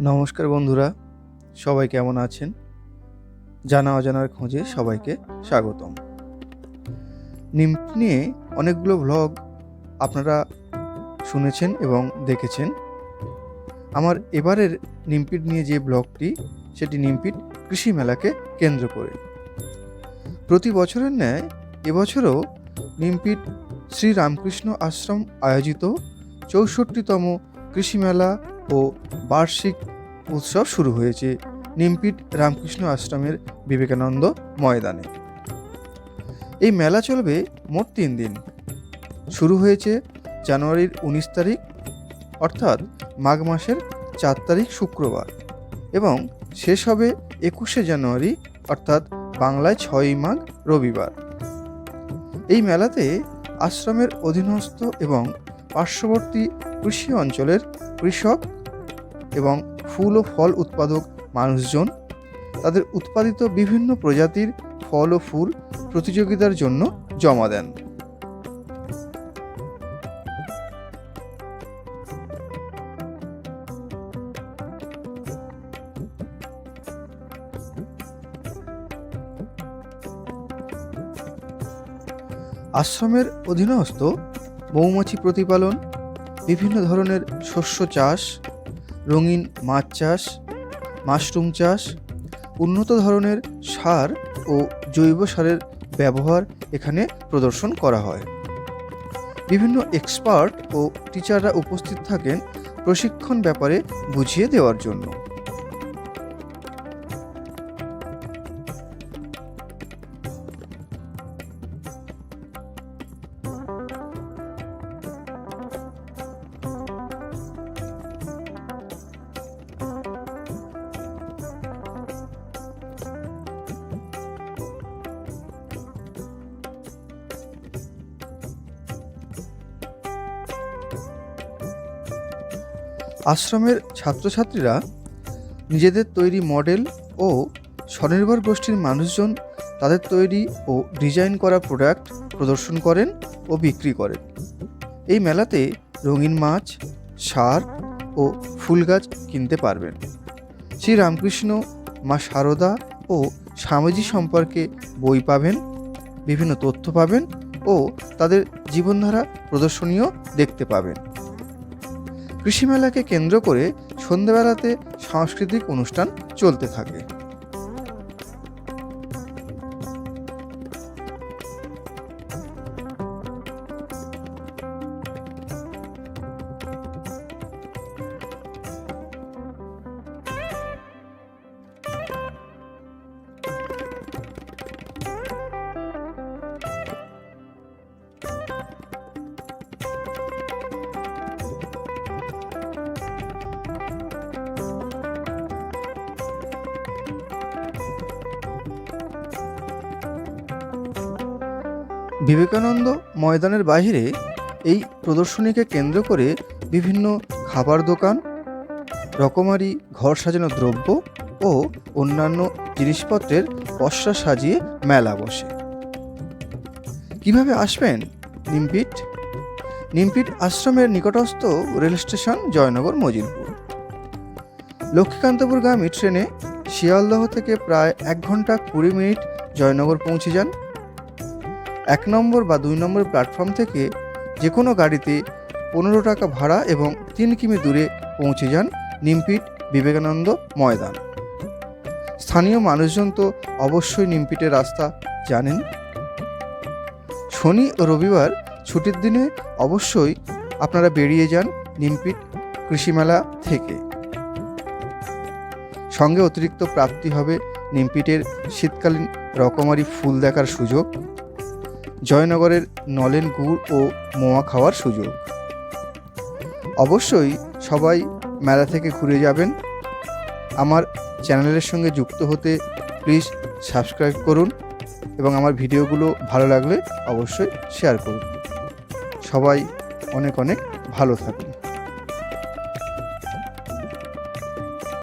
নমস্কার বন্ধুরা, সবাই কেমন আছেন? জানা অজানার খোঁজে সবাইকে স্বাগতম। নিমকি নিয়ে অনেকগুলো ভ্লগ আপনারা শুনেছেন এবং দেখেছেন। আমার এবারের নিমপিট নিয়ে যে ব্লগটি সেটি নিমপিট কৃষি মেলাকে কেন্দ্র করে। প্রতি বছরের ন্যায় এবছরও নিমপিট শ্রী রামকৃষ্ণ আশ্রম আয়োজিত চৌষট্টিতম কৃষি মেলা ও বার্ষিক উৎসব শুরু হয়েছে নিমপিট রামকৃষ্ণ আশ্রমের বিবেকানন্দ ময়দানে। এই মেলা চলবে মোট তিন দিন। শুরু হয়েছে জানুয়ারির উনিশ তারিখ, অর্থাৎ মাঘ মাসের চার তারিখ শুক্রবার এবং শেষ হবে একুশে জানুয়ারি, অর্থাৎ বাংলায় ছয়ই মাঘ রবিবার। এই মেলাতে আশ্রমের অধীনস্থ এবং পার্শ্ববর্তী কৃষি অঞ্চলের কৃষক এবং ফুল ও ফল উৎপাদক মানুষজন। তাদের উৎপাদিত বিভিন্ন প্রজাতির ফল ও ফুল প্রতিযোগিতার জন্য জমা দেন। আশ্রমের অধীনস্থ মৌমাছি প্রতিপালন, বিভিন্ন ধরনের শস্য চাষ রঙিন মাছ চাষ, মাশরুম চাষ, উন্নত ধরনের সার ও জৈব সারের ব্যবহার এখানে প্রদর্শন করা হয়। বিভিন্ন এক্সপার্ট ও টিচাররা উপস্থিত থাকেন প্রশিক্ষণ ব্যাপারে বুঝিয়ে দেওয়ার জন্য। আশ্রমের ছাত্রছাত্রীরা নিজেদের তৈরি মডেল ও স্বনির্ভর গোষ্ঠীর মানুষজন তাদের তৈরি ও ডিজাইন করা প্রোডাক্ট প্রদর্শন করেন ও বিক্রি করেন। এই মেলাতে রঙিন মাছ, সার ও ফুল গাছ কিনতে পারবেন। শ্রী রামকৃষ্ণ মা শারদা ও স্বামীজি সম্পর্কে বই পাবেন, বিভিন্ন তথ্য পাবেন ও তাদের জীবনধারা প্রদর্শনীয় দেখতে পাবেন। কৃষি মেলাকে কেন্দ্র করে সন্ধ্যাবেলাতে সাংস্কৃতিক অনুষ্ঠান চলতে থাকে। বিবেকানন্দ ময়দানের বাইরে এই প্রদর্শনীকে কেন্দ্র করে বিভিন্ন খাবার দোকান, রকমারি ঘর সাজানো দ্রব্য ও অন্যান্য জিনিসপত্রের পসরা সাজিয়ে মেলা বসে। কীভাবে আসবেন নিমপিট? নিমপিট আশ্রমের নিকটস্থ রেল স্টেশন জয়নগর মজিলপুর। লক্ষ্মীকান্তপুরগামী ট্রেনে শিয়ালদহ থেকে প্রায় এক ঘণ্টা কুড়ি মিনিট জয়নগর পৌঁছে যান এক নম্বর বা দুই নম্বর প্ল্যাটফর্ম থেকে যে কোনো গাড়িতে পনেরো টাকা ভাড়া এবং তিন কিমি দূরে পৌঁছে যান নিমপিট বিবেকানন্দ ময়দান। স্থানীয় মানুষজন তো অবশ্যই নিমপিটের রাস্তা জানেন। শনি ও রবিবার ছুটির দিনে অবশ্যই আপনারা বেরিয়ে যান নিমপিট কৃষিমেলা থেকে। সঙ্গে অতিরিক্ত প্রাপ্তি হবে নিমপিটের শীতকালীন রকমারি ফুল দেখার সুযোগ। জয়নগরের নলেন গুড় ও মোয়া খাওয়ার সুযোগ। অবশ্যই সবাই মেলা থেকে ঘুরে যাবেন। আমার চ্যানেলের সঙ্গে যুক্ত হতে প্লিজ সাবস্ক্রাইব করুন এবং আমার ভিডিওগুলো ভালো লাগলে অবশ্যই শেয়ার করুন। সবাই অনেক অনেক ভালো থাকুন।